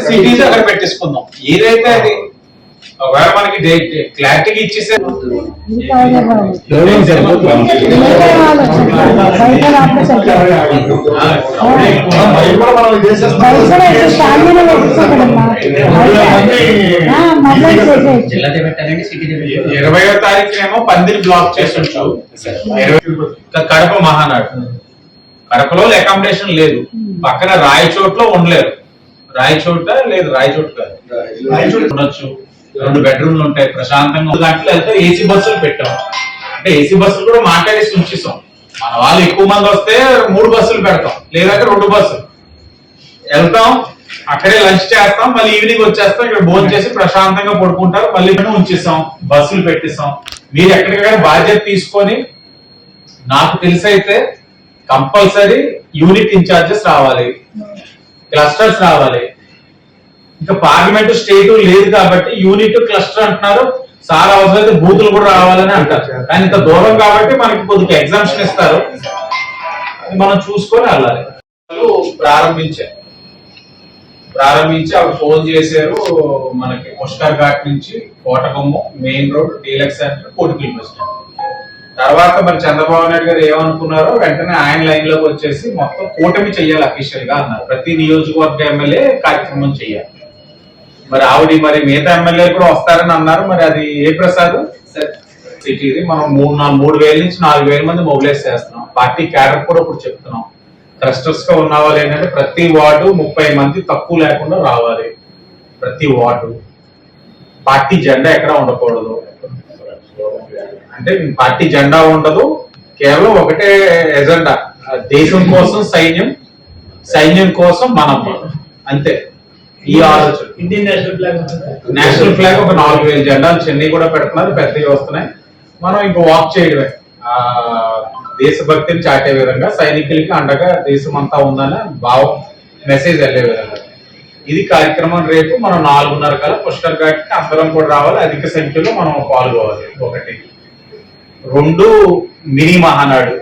Cities అక్కడ పెట్టేసుకుందాం. ఏదైతే అది ఒకవేళ మనకి క్లారిటీగా ఇచ్చేసే ఇరవై ఎవరే ఏమో ఇరవయో తారీఖునేమో పందిరి బ్లాక్ చేసి ఉంటావు కడప మహానాడు. కడపలో అకామిడేషన్ లేదు. పక్కన రాయచోట్లో ఉండలేరు. రాయచోట లేదు రాయచోట కాదు. రాయచోట. ఉండొచ్చు. రెండు బెడ్రూమ్లు ఉంటాయి ప్రశాంతంగా గంటలు వెళ్తే ఏసీ బస్సులు పెట్టాం. అంటే ఏసీ బస్సులు కూడా మాట్లాడేసి ఉంచేసాం. మన వాళ్ళు ఎక్కువ మంది వస్తే మూడు బస్సులు పెడతాం. లేదంటే రెండు బస్సులు. వెళ్తాం అక్కడే లంచ్ చేస్తాం మళ్ళీ ఈవినింగ్ వచ్చేస్తాం ఇక్కడ భోజనం చేసి ప్రశాంతంగా పడుకుంటారు. మళ్ళీ ఇక్కడ ఉంచేస్తాం బస్సులు పెట్టిస్తాం మీరు ఎక్కడికైనా బాధ్యత తీసుకొని నాకు తెలిసైతే కంపల్సరీ యూనిట్ ఇన్ఛార్జెస్ రావాలి. క్లస్టర్స్ రావాలి. ఇంకా పార్లమెంట్ స్టేట్ లేదు కాబట్టి యూనిట్ క్లస్టర్ అంటున్నారు. సార్ అవసరమైతే బూతులు కూడా రావాలని అంటారు. కానీ ఇంత దూరం కాబట్టి మనకి కొద్దిగా ఎగ్జామ్షన్ ఇస్తారు. మనం చూసుకొని వెళ్ళాలి. ప్రారంభించారు. ప్రారంభించి అవి ఫోన్ చేశారు మనకి పుష్కర్ ఘాట్ నుంచి Kotakommu main road deluxe centre కోటికి బస్ స్టాండ్ తర్వాత మరి చంద్రబాబు నాయుడు గారు ఏమనుకున్నారో వెంటనే ఆయన లైన్లోకి వచ్చేసి మొత్తం కూటమి చెయ్యాలి అఫీషియల్గా అన్నారు. ప్రతి నియోజకవర్గ ఎమ్మెల్యే కార్యక్రమం చెయ్యాలి. మరి ఆవిడ మరి మిగతా ఎమ్మెల్యే కూడా వస్తారని అన్నారు. మరి అది ఏ ప్రసాద్? సిటీది. మనం మూడు నాలుగు మూడు వేల నుంచి నాలుగు వేల మంది మొబిలైజ్ చేస్తున్నాం. పార్టీ క్యాడర్ కూడా ఇప్పుడు చెప్తున్నాం. క్లస్టర్స్గా ఉన్న వాళ్ళు ఏంటంటే ప్రతి వార్డు ముప్పై మంది తక్కువ లేకుండా రావాలి. ప్రతి వార్డు. పార్టీ జెండా ఎక్కడ ఉండకూడదు. అంటే పార్టీ జెండా ఉండదు. కేవలం ఒకటే ఎజెండా. దేశం కోసం సైన్యం సైన్యం కోసం మనం. అంతే. ఈ ఆలోచన. Indian national flag national flag ఒక నాలుగు వేల జెండాలు చెన్నై కూడా పెడుతున్నారు పెద్దవి వస్తున్నాయి. మనం ఇంక వాక్ చేయడమే. ఆ దేశభక్తిని చాటే విధంగా సైనికులకి అండగా దేశం అంతా ఉందని భావం మెసేజ్ వెళ్ళే విధంగా. ఇది కార్యక్రమం రేపు మనం నాలుగున్నర కల్లా పుష్కర్ ఘాట్కి అందరం కూడా రావాలి. అధిక సంఖ్యలో మనం పాల్గొవాలి. ఒకటి. రెండు మినీ మహానాడు.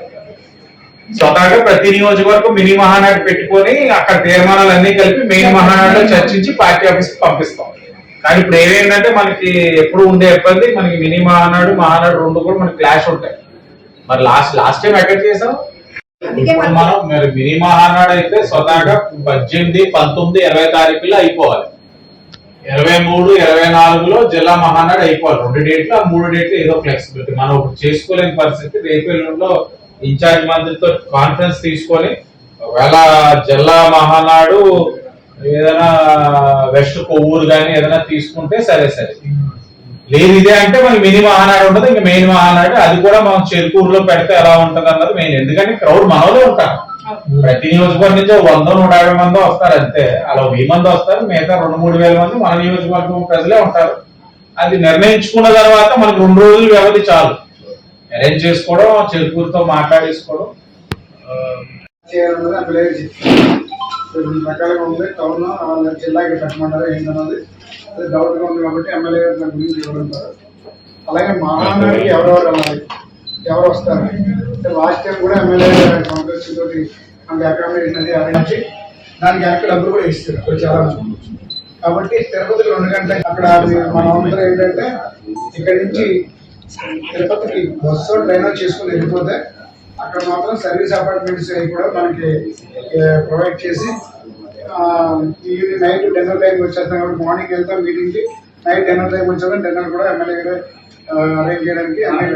స్వతహాగా ప్రతి నియోజకవర్గం మినీ మహానాడు పెట్టుకొని అక్కడ తీర్మానాలు అన్ని కలిపి మెయిన్ మహానాడులో చర్చించి పార్టీ ఆఫీస్ పంపిస్తాం. కానీ ఇప్పుడు ఏమైందంటే మనకి ఎప్పుడు ఉండే ఇబ్బంది మనకి మినీ మహానాడు మహానాడు రెండు కూడా మనకి క్లాష్ ఉంటాయి. మరి లాస్ట్ లాస్ట్ టైం ఎక్కడ చేసాం ఇప్పుడు మనం మరి మినీ మహానాడు అయితే స్వతహాగా పద్దెనిమిది పంతొమ్మిది ఇరవై తారీఖులో అయిపోవాలి. ఇరవై మూడు ఇరవై నాలుగులో జిల్లా మహానాడు అయిపోవాలి రెండు డేట్లు ఆ మూడు డేట్లు ఏదో ఫ్లెక్సిబిలిటీ మనం ఇప్పుడు చేసుకోలేని పరిస్థితి. రేపు ఎల్లుండిలో ఇన్ఛార్జ్ మంత్రితో కాన్ఫరెన్స్ తీసుకొని ఒకవేళ జిల్లా మహానాడు ఏదైనా వెస్ట్ కొవ్వూరు కానీ ఏదైనా తీసుకుంటే సరే సరే. లేదు ఇదే అంటే మనకి మినీ మహానాడు ఉంటుంది ఇంకా మెయిన్ మహానాడు. అది కూడా మనం చెరుకూరులో పెడితే ఎలా ఉంటుంది అన్నది మెయిన్ ఎందుకంటే క్రౌడ్ మనలో ఉంటారు. ప్రతి నియోజకవర్గం నుంచి ఒక వంద నూట యాభై మంది వస్తారు అంతే. అలా వెయ్యి మంది వస్తారు. మిగతా రెండు మూడు వేల మంది మన నియోజకవర్గం ప్రజలే ఉంటారు. అది నిర్ణయించుకున్న తర్వాత మనకి రెండు రోజులు వ్యవధి చాలు. అరేంజ్ చేసుకోవడం చెరుకూరుతో మాట్లాడేసుకోవడం. చేయాలన్నది రెండు రకాలుగా ఉంది. టౌన్ వాళ్ళ జిల్లాకి పెట్టమంటారు ఏంటన్నది. అది డౌట్గా ఉంది కాబట్టి ఎమ్మెల్యే గారు దాని గురించి వివరించారు అలాగే మహానాడికి ఎవరెవరు వెళ్ళాలి ఎవరు వస్తారు? లాస్ట్ టైం కూడా ఎమ్మెల్యే కాంగ్రెస్ తోటి మనకి అకామిడేషన్ అరేంజ్ దానికి యాక్ట్ డబ్బులు కూడా ఇస్తారు. చాలా కాబట్టి తిరుపతికి రెండు గంటలకి అక్కడ మన అందరూ ఏంటంటే ఇక్కడి నుంచి తిరుపతికి బస్సు ట్రైన్ చేసుకుని వెళ్ళిపోతే అక్కడ మాత్రం సర్వీస్ అపార్ట్మెంట్స్ అవి కూడా మనకి ప్రొవైడ్ చేసి ఈవినింగ్ నైట్ డిన్నర్ టైం వచ్చేస్తాం కాబట్టి మార్నింగ్ వెళ్తాం మీటింగ్కి నైట్ డిన్నర్ టైం వచ్చేస్తాం డిన్నర్ కూడా ఎమ్మెల్యే గారు అరేంజ్ చేయడానికి అన్ని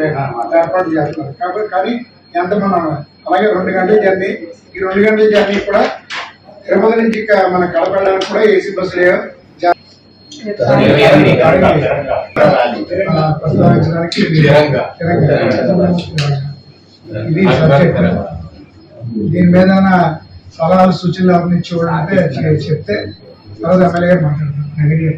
ఏర్పాటు చేస్తున్నారు. కాబట్టి కానీ ఎంత మనం అలాగే రెండు గంటల జర్నీ. ఈ రెండు గంటల జర్నీ కూడా తిరుపతి నుంచి ఇక మన కడప వెళ్ళడానికి కూడా ఏసీ బస్సులు. ప్రస్తావించడానికి ఇది సబ్జెక్ట్ దీని మీద సలహాలు సూచనలు అవన్నీ చూడాలంటే చెప్తే తర్వాత ఎమ్మెల్యే గారు